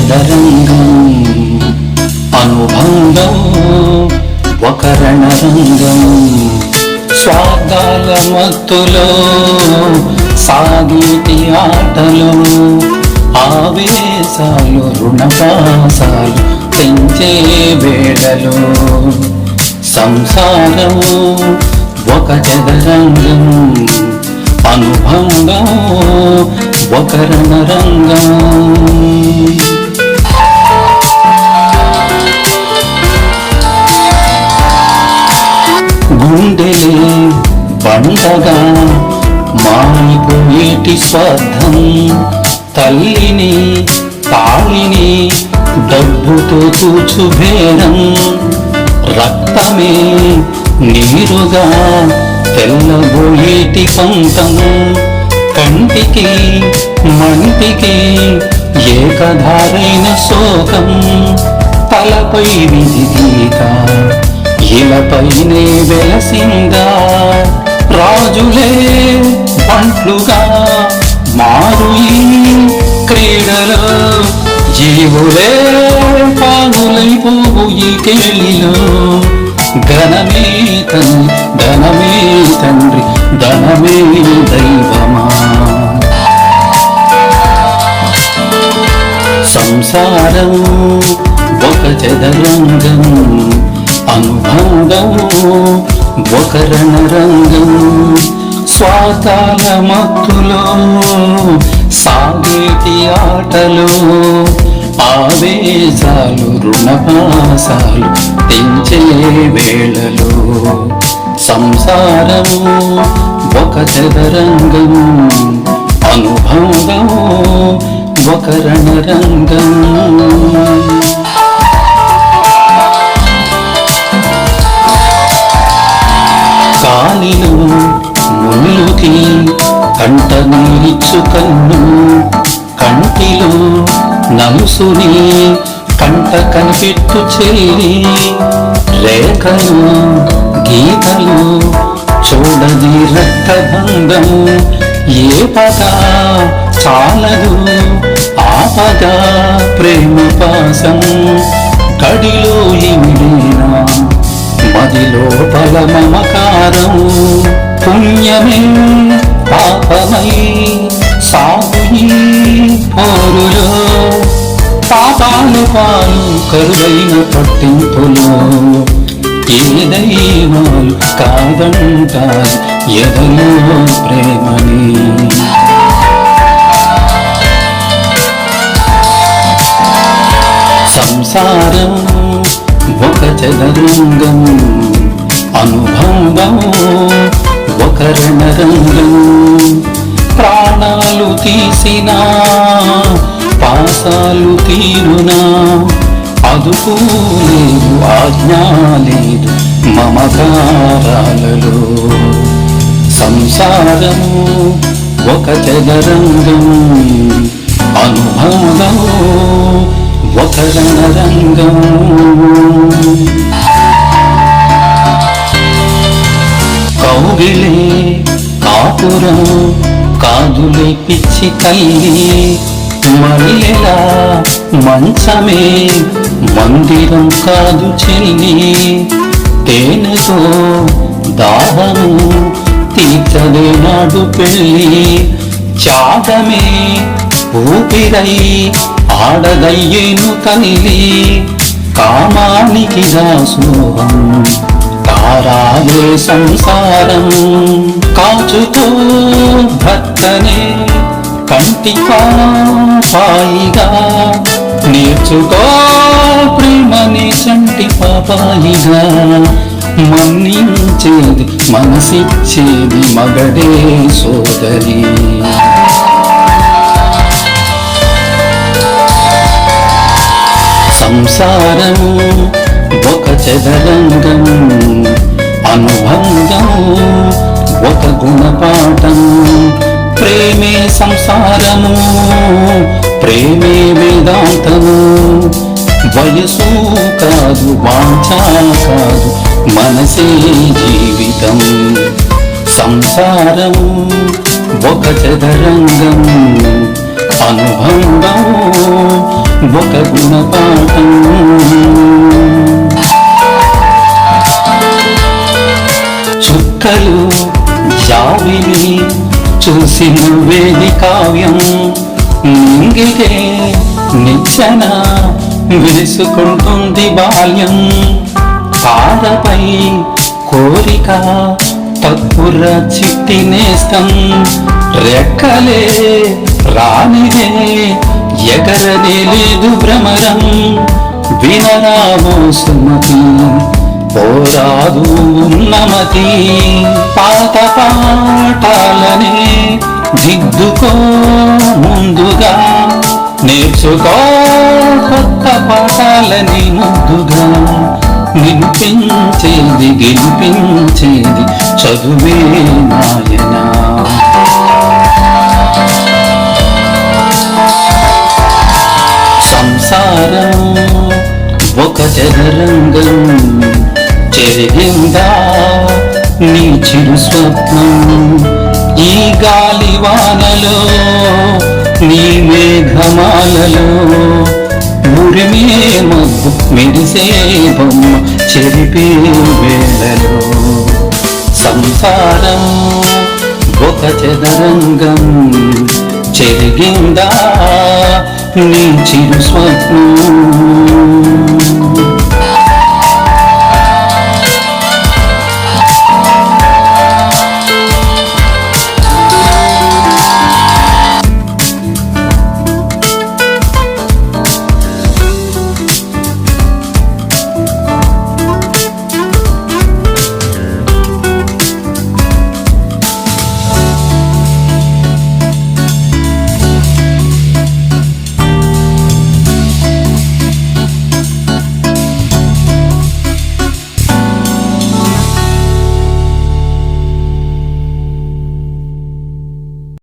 చదరంగం అనుభంగం ఒక రణరంగం స్వార్థాల మత్తులో సాగేటి ఆటలు ఆవేశాలు రుణపాసాలు పెంచే వేళలు సంసారం ఒక చదరంగం అనుభంగం ఒక రణరంగం. గుండెలే మాకు నీటి స్వార్థం. తల్లిని తాళిని డబ్బుతో తూచు రక్తమే నీరుగా తెల్లబోయేటి పంతం. కంటికి మంటికి ఏకధారైన శోకం. తలపై విధి గీత ఇలపైనే వెలసిందా? రాజులే పంట్లుగా మారు క్రీడలో జీవులే పాములైపోవు ఈ కేళిలో ఘనమే తండ్రి ధనమే తండ్రి ధనమే దైవమా? సంసారం ఒక చదరంగం. అనుభంగం ఒక రణరంగం స్వాతాల మత్తులో సాగేటి ఆటలు ఆవేశాలు రుణపాసాలు తెంచే వేళలు. సంసారం ఒక చదరంగం అనుభంగం ఒక రణరంగం కంటి కంట నీచు కన్ను కంటిలో నలుసుని కంట కనిపెట్టు చెల్లి రేఖలు గీతలు చూడది రక్తభంగము ఏ పద చాలదు ఆపద ప్రేమ పాసం కడిలో ఇమిడేనా మదిలో పల మమకారం పుణ్యమే పాపమై సాగు ఈ పోరులో పాపాలు పాలు కరువైన పట్టింపులో ఏ దైవాలు కాదంటారు ఎదలో ప్రేమని సంసారం ఒక చదరంగం ప్రాణాలు పాసాలు తీరునా అదుపు లేదు ఆజ్ఞా లేదు మమకారాలలో. సంసారము ఒక చదరంగం అనుభవము ఒక రణరంగం కౌగిళే కాపురం కాదులే పిచ్చి తల్లి. మల్లెలా మంచమే. మందిరం కాదు చెల్లి. తేనెతో దాహము తీర్చదే నాడు పెళ్ళి. చాదమే ఊపిరై ఆడదయ్యేను తల్లి. కామానికి దాసోహం తారాగే సంసారం కాచుకో భర్తనే కంటి పాయిగా నేర్చుకో ప్రేమని సంటి పాపాయిగా. మన్నించేది మనసిచ్చేది మగడే సోదరి. సంసారము ఒక చదరంగము అనుభంగం ఒక గుణపాఠం ప్రేమే సంసారము ప్రేమే వేదాంతము. వయసు కాదు వాంఛా కాదు మనసే జీవితం. సంసారం ఒక చదరంగం అనుబంధం ఒక గుణపాఠం చుక్కలు జావిని చూసి నువ్వేది కావ్యం నింగికే నిచ్చెన వేసుకుంటుంది బాల్యం. పాదపై కోరిక తప్పుర చిట్టి నేస్తం. రెక్కలే రానిదే ఎగరనే లేదు భ్రమరం. వినరామో సుమతి పోరాదు ఉన్నమతి. పాత పాఠాలనే దిద్దుకో ముందుగా. నేర్చుకో కొత్త పాఠాలని ముద్దుగా నింపించేది గెలిపించేది చదువే నాయనా. సంసారం ఒక చదరంగం. చెరిగిందా నీ చిరు స్వప్నం? ఈ గాలి వానలో నీ మేఘమాలలో ఉరిమే మబ్బు మెరిసే బొమ్మ చెరిపే వేళలో. సంసారం ఒక చదరంగం. చెరిగిందా నీ చిరు స్వప్నం?